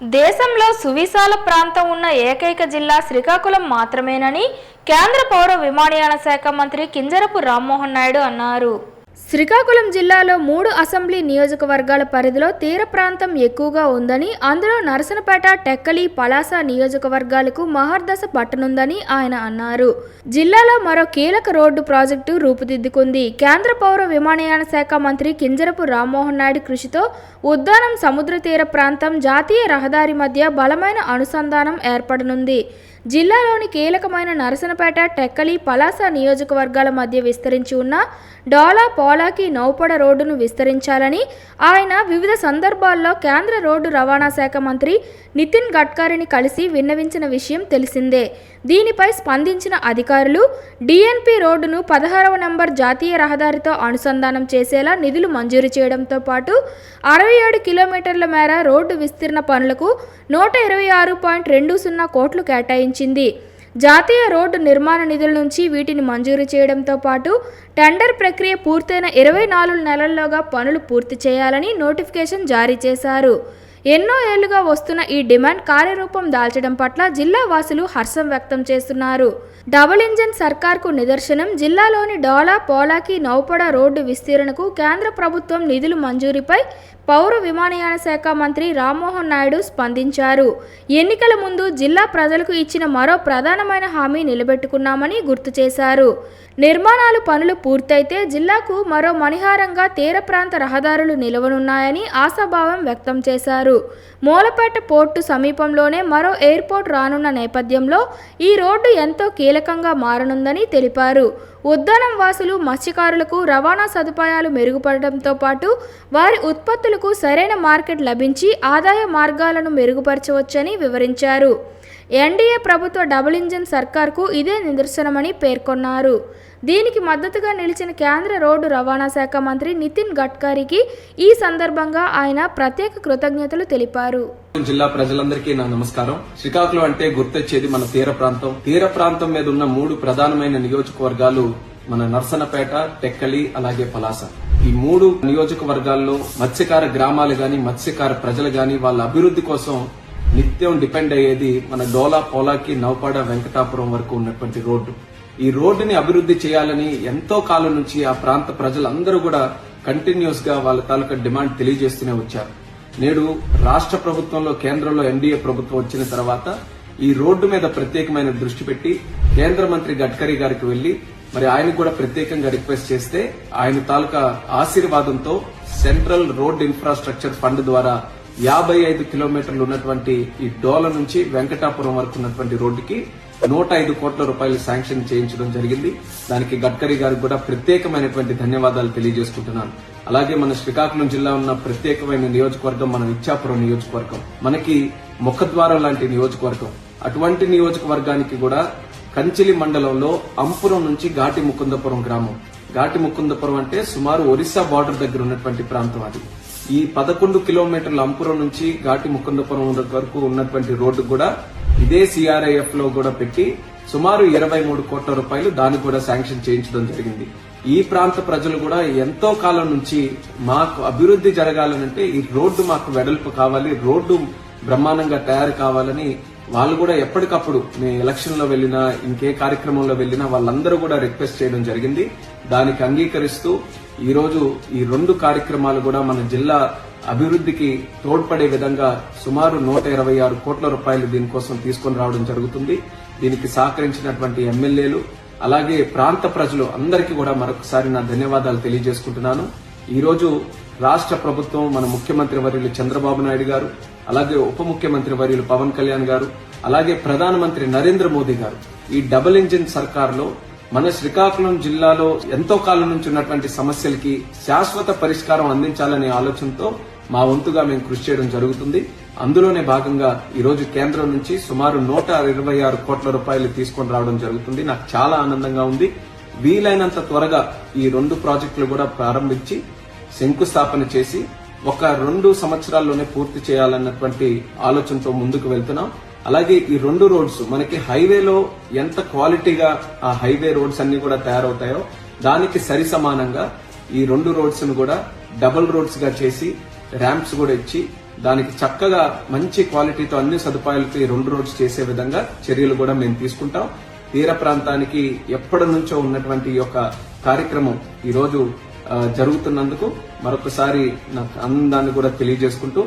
దేశంలో సువిశాల ప్రాంతం ఉన్న ఏకైక జిల్లా శ్రీకాకుళం మాత్రమేనని కేంద్ర పౌర విమానయాన శాఖ మంత్రి కింజరపు రామ్మోహన్ నాయుడు అన్నారు. శ్రీకాకుళం జిల్లాలో మూడు అసెంబ్లీ నియోజకవర్గాల పరిధిలో తీర ప్రాంతం ఎక్కువగా ఉందని అందులో నరసనపేట టెక్కలి పలాస నియోజకవర్గాలకు మహర్దశ పట్టనుందని ఆయన అన్నారు. జిల్లాలో మరో కీలక రోడ్డు ప్రాజెక్టు రూపుదిద్దుకుంది. కేంద్ర పౌర విమానయాన శాఖ మంత్రి కింజరపు రామ్మోహన్ నాయుడు కృషితో ఉద్దానం సముద్ర తీర ప్రాంతం జాతీయ రహదారి మధ్య బలమైన అనుసంధానం ఏర్పడనుంది. జిల్లాలోని కీలకమైన నరసనపేట టెక్కలి పలాస నియోజకవర్గాల మధ్య విస్తరించి ఉన్న డోలా పోలాకి నౌపడ రోడ్డును విస్తరించాలని ఆయన వివిధ సందర్భాల్లో కేంద్ర రోడ్డు రవాణా శాఖ మంత్రి నితిన్ గడ్కరీని కలిసి విన్నవించిన విషయం తెలిసిందే. దీనిపై స్పందించిన అధికారులు డిఎన్పి రోడ్డును పదహారవ నంబర్ జాతీయ రహదారితో అనుసంధానం చేసేలా నిధులు మంజూరు చేయడంతో పాటు అరవై ఏడు కిలోమీటర్ల మేర రోడ్డు విస్తీర్ణ పనులకు నూట ఇరవై ఆరు పాయింట్ రెండు సున్నా కోట్లు కేటాయించింది జాతీయ రోడ్డు నిర్మాణ నిధుల నుంచి వీటిని మంజూరు చేయడంతో పాటు టెండర్ ప్రక్రియ పూర్తయిన ఇరవై నాలుగు నెలల్లోగా పనులు పూర్తి చేయాలని నోటిఫికేషన్ జారీ చేశారు. ఎన్నో ఏళ్ళుగా వస్తున్న ఈ డిమాండ్ కార్యరూపం దాల్చడం పట్ల జిల్లా వాసులు హర్షం వ్యక్తం చేస్తున్నారు. డబుల్ ఇంజన్ సర్కార్కు నిదర్శనం జిల్లాలోని డోలా పోలాకి నౌపడ రోడ్డు విస్తీరణకు కేంద్ర ప్రభుత్వం నిధులు మంజూరీపై పౌర విమానయాన శాఖ మంత్రి రామ్మోహన్ నాయుడు స్పందించారు. ఎన్నికల ముందు జిల్లా ప్రజలకు ఇచ్చిన మరో ప్రధానమైన హామీ నిలబెట్టుకున్నామని గుర్తు చేశారు. నిర్మాణాలు పనులు పూర్తయితే జిల్లాకు మరో మణిహారంగా తీర ప్రాంత రహదారులు నిలవనున్నాయని ఆశాభావం వ్యక్తం చేశారు. మూలపేట పోర్టు సమీపంలోనే మరో ఎయిర్పోర్ట్ రానున్న నేపథ్యంలో ఈ రోడ్డు ఎంతో కీలకంగా మారనుందని తెలిపారు. ఉద్దానం వాసులు మత్స్యకారులకు రవాణా సదుపాయాలు మెరుగుపడడంతో పాటు వారి ఉత్పత్తులకు సరైన మార్కెట్ లభించి ఆదాయ మార్గాలను మెరుగుపరచవచ్చని వివరించారు. ఎన్డీఏ ప్రభుత్వ డబుల్ ఇంజిన్ సర్కార్కు ఇదే నిదర్శనమని పేర్కొన్నారు. దీనికి మద్దతుగా నిలిచిన కేంద్ర రోడ్డు రవాణా శాఖ మంత్రి నితిన్ గడ్కరీకి ఈ సందర్భంగా ఆయన ప్రత్యేక కృతజ్ఞతలు తెలిపారు. జిల్లా ప్రజలందరికీ నా నమస్కారం. శ్రీకాకుళం అంటే గుర్తొచ్చేది మన తీర ప్రాంతం. తీర ప్రాంతం మీద ఉన్న మూడు ప్రధానమైన నియోజకవర్గాలు మన నర్సనపేట టెక్కలి అలాగే పలాస. ఈ మూడు నియోజకవర్గాల్లో మత్స్యకార గ్రామాలు గాని మత్స్యకార ప్రజలు గాని వాళ్ళ అభివృద్ధి కోసం నిత్యం డిపెండ్ అయ్యేది మన డోలా పోలాకి నౌపాడ వెంకటాపురం వరకు ఉన్నటువంటి రోడ్డు. ఈ రోడ్డుని అభివృద్ధి చేయాలని ఎంతో కాలం నుంచి ఆ ప్రాంత ప్రజలందరూ కూడా కంటిన్యూస్గా వాళ్ళ తాలూకా డిమాండ్ తెలియజేస్తూనే వచ్చారు. నేడు రాష్ట్ర ప్రభుత్వంలో కేంద్రంలో ఎన్డీఏ ప్రభుత్వం వచ్చిన తర్వాత ఈ రోడ్డు మీద ప్రత్యేకమైన దృష్టి పెట్టి కేంద్ర మంత్రి గడ్కరీ గారికి వెళ్ళి మరి ఆయన కూడా ప్రత్యేకంగా రిక్వెస్ట్ చేస్తే ఆయన తాలూకా ఆశీర్వాదంతో సెంట్రల్ రోడ్ ఇన్ఫ్రాస్ట్రక్చర్ ఫండ్ ద్వారా యాభై ఐదు కిలోమీటర్లు ఉన్నటువంటి ఈ డోల నుంచి వెంకటాపురం వరకు ఉన్నటువంటి రోడ్డుకి నూట ఐదు కోట్ల రూపాయలు శాంక్షన్ చేయించడం జరిగింది. దానికి గడ్కరీ గారికి కూడా ప్రత్యేకమైనటువంటి ధన్యవాదాలు తెలియజేసుకుంటున్నాను. అలాగే మన శ్రీకాకుళం జిల్లా ఉన్న ప్రత్యేకమైన నియోజకవర్గం మన ఇచ్చాపురం నియోజకవర్గం. మనకి ముఖద్వారం లాంటి నియోజకవర్గం. అటువంటి నియోజకవర్గానికి కూడా కంచిలి మండలంలో అంపురం నుంచి ఘాటి ముకుందపురం గ్రామం. ఘాటి ముకుందపురం అంటే సుమారు ఒరిస్సా బార్డర్ దగ్గర ఉన్నటువంటి ప్రాంతం అది. ఈ పదకొండు కిలోమీటర్ల అంపురం నుంచి ఘాటి ముకుందపురం వరకు ఉన్నటువంటి రోడ్డు కూడా ఇదే సిఆర్ఐఎఫ్లో కూడా పెట్టి సుమారు ఇరవై మూడు కోట్ల రూపాయలు దాన్ని కూడా శాంక్షన్ చేయించడం జరిగింది. ఈ ప్రాంత ప్రజలు కూడా ఎంతో కాలం నుంచి మాకు అభివృద్ధి జరగాలనంటే ఈ రోడ్డు మాకు వెడల్పు కావాలి రోడ్డు బ్రహ్మాండంగా తయారు కావాలని వాళ్ళు కూడా ఎప్పటికప్పుడు మేము ఎలక్షన్లో వెళ్ళినా ఇంకే కార్యక్రమంలో వెళ్ళినా వాళ్ళందరూ కూడా రిక్వెస్ట్ చేయడం జరిగింది. దానికి అంగీకరిస్తూ ఈరోజు ఈ రెండు కార్యక్రమాలు కూడా మన జిల్లా అభివృద్ధికి తోడ్పడే విధంగా సుమారు నూట ఇరవై ఆరు కోట్ల రూపాయలు దీనికోసం తీసుకొని రావడం జరుగుతుంది. దీనికి సహకరించినటువంటి ఎమ్మెల్యేలు అలాగే ప్రాంత ప్రజలు అందరికీ కూడా మరొకసారి నా ధన్యవాదాలు తెలియజేసుకుంటున్నాను. ఈరోజు రాష్ట్ర ప్రభుత్వం మన ముఖ్యమంత్రి వర్యులు చంద్రబాబు నాయుడు గారు అలాగే ఉప ముఖ్యమంత్రి వర్యులు పవన్ కళ్యాణ్ గారు అలాగే ప్రధానమంత్రి నరేంద్ర మోదీ గారు ఈ డబుల్ ఇంజిన్ సర్కార్లో మన శ్రీకాకుళం జిల్లాలో ఎంతో కాలం నుంచి ఉన్నటువంటి సమస్యలకి శాశ్వత పరిష్కారం అందించాలనే ఆలోచనతో మా వంతుగా మేము కృషి చేయడం జరుగుతుంది. అందులోనే భాగంగా ఈ రోజు కేంద్రం నుంచి సుమారు నూట ఇరవై ఆరు కోట్ల రూపాయలు తీసుకొని రావడం జరుగుతుంది. నాకు చాలా ఆనందంగా ఉంది. వీలైనంత త్వరగా ఈ రెండు ప్రాజెక్టులు కూడా ప్రారంభించి శంకుస్థాపన చేసి ఒక రెండు సంవత్సరాల్లోనే పూర్తి చేయాలన్నటువంటి ఆలోచనతో ముందుకు వెళ్తున్నాం. అలాగే ఈ రెండు రోడ్స్ మనకి హైవేలో ఎంత క్వాలిటీగా ఆ హైవే రోడ్స్ అన్ని కూడా తయారవుతాయో దానికి సరి సమానంగా ఈ రెండు రోడ్స్ను కూడా డబుల్ రోడ్స్గా చేసి ర్యాంప్స్ కూడా ఇచ్చి దానికి చక్కగా మంచి క్వాలిటీతో అన్ని సదుపాయాలతో ఈ రెండు రోడ్స్ చేసే విధంగా చర్యలు కూడా మేము తీసుకుంటాం. తీర ప్రాంతానికి ఎప్పటి నుంచో ఉన్నటువంటి ఈ యొక్క కార్యక్రమం ఈరోజు జరుగుతున్నందుకు మరొకసారి నాకు ఆనందాన్ని కూడా తెలియజేసుకుంటూ